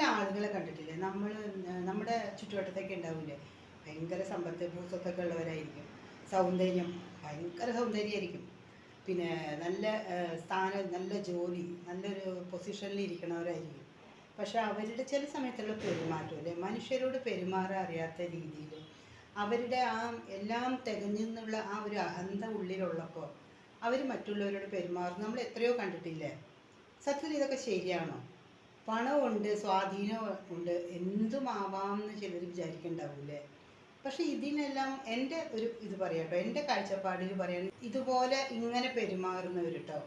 ചില ആളുകളെ കണ്ടിട്ടില്ലേ? നമ്മൾ നമ്മുടെ ചുറ്റുവട്ടത്തൊക്കെ ഉണ്ടാവില്ലേ ഭയങ്കര സമ്പത്ത് ഭൂസ്വത്തൊക്കെ ഉള്ളവരായിരിക്കും. സൗന്ദര്യം ഭയങ്കര സൗന്ദര്യമായിരിക്കും. പിന്നെ നല്ല സ്ഥാനം നല്ല ജോലി നല്ലൊരു പൊസിഷനിൽ ഇരിക്കണവരായിരിക്കും. പക്ഷെ അവരുടെ ചില സമയത്തുള്ള പെരുമാറ്റം അല്ലേ? മനുഷ്യരോട് പെരുമാറാൻ അറിയാത്ത രീതിയിൽ അവരുടെ ആ എല്ലാം തികഞ്ഞെന്നുള്ള ആ ഒരു അഹന്ത ഉള്ളിലുള്ളപ്പോൾ അവർ മറ്റുള്ളവരോട് പെരുമാറും. നമ്മൾ എത്രയോ കണ്ടിട്ടില്ലേ? സത്യത്തിൽ ഇതൊക്കെ ശരിയാണോ? പണമുണ്ട് സ്വാധീനമുണ്ട് എന്തുമാവാം എന്ന് ചിലർ വിചാരിക്കണ്ടാവൂലേ പക്ഷെ ഇതിനെല്ലാം എന്റെ ഒരു ഇത് പറയാട്ടോ എന്റെ കാഴ്ചപ്പാടിൽ പറയാൻ ഇതുപോലെ ഇങ്ങനെ പെരുമാറുന്നവർ കേട്ടോ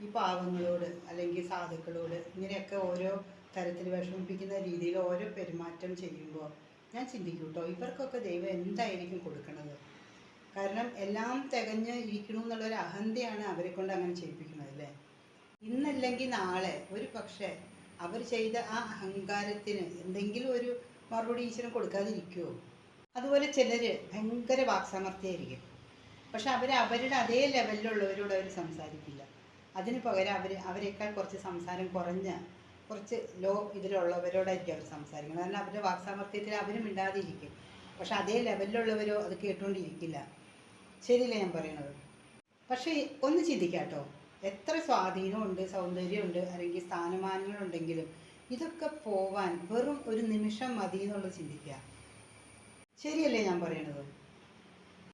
ഈ പാവങ്ങളോട് അല്ലെങ്കിൽ സാധുക്കളോട് ഇങ്ങനെയൊക്കെ ഓരോ തരത്തിൽ വിഷമിപ്പിക്കുന്ന രീതിയിൽ ഓരോ പെരുമാറ്റം ചെയ്യുമ്പോൾ ഞാൻ ചിന്തിക്കും കേട്ടോ ഇവർക്കൊക്കെ ദൈവം എന്തായിരിക്കും കൊടുക്കണത്? കാരണം എല്ലാം തികഞ്ഞ് ഇരിക്കണു എന്നുള്ളൊരു അഹന്തയാണ് അവരെ കൊണ്ട് അങ്ങനെ ചെയ്യിപ്പിക്കുന്നത് അല്ലേ? ഇന്നല്ലെങ്കിൽ നാളെ ഒരു പക്ഷേ അവർ ചെയ്ത ആ അഹങ്കാരത്തിന് എന്തെങ്കിലും ഒരു മറുപടി ഈശ്വരൻ കൊടുക്കാതിരിക്കുമോ അതുപോലെ ചിലർ ഭയങ്കര വാക്സാമർത്ഥ്യമായിരിക്കും പക്ഷെ അവർ അവരുടെ അതേ ലെവലിലുള്ളവരോട് അവർ സംസാരിക്കില്ല. അതിന് പകരം അവർ അവരെക്കാൾ കുറച്ച് സംസാരം കുറഞ്ഞ കുറച്ച് ലോ ഇതിലുള്ളവരോടായിരിക്കും അവർ സംസാരിക്കുന്നത്. കാരണം അവരുടെ വാക്സാമർത്ഥ്യത്തിൽ അവരും ഇണ്ടാതിരിക്കും പക്ഷെ അതേ ലെവലിലുള്ളവരോ അത് കേട്ടുകൊണ്ടിരിക്കില്ല ശരിയല്ലേ ഞാൻ പറയണത്? പക്ഷേ ഒന്ന് ചിന്തിക്കാട്ടോ. എത്ര സ്വാധീനമുണ്ട് സൗന്ദര്യമുണ്ട് അല്ലെങ്കിൽ സ്ഥാനമാനങ്ങളുണ്ടെങ്കിലും ഇതൊക്കെ പോവാൻ വെറും ഒരു നിമിഷം മതി എന്നുള്ളത് ചിന്തിക്കുക. ശരിയല്ലേ ഞാൻ പറയണത്?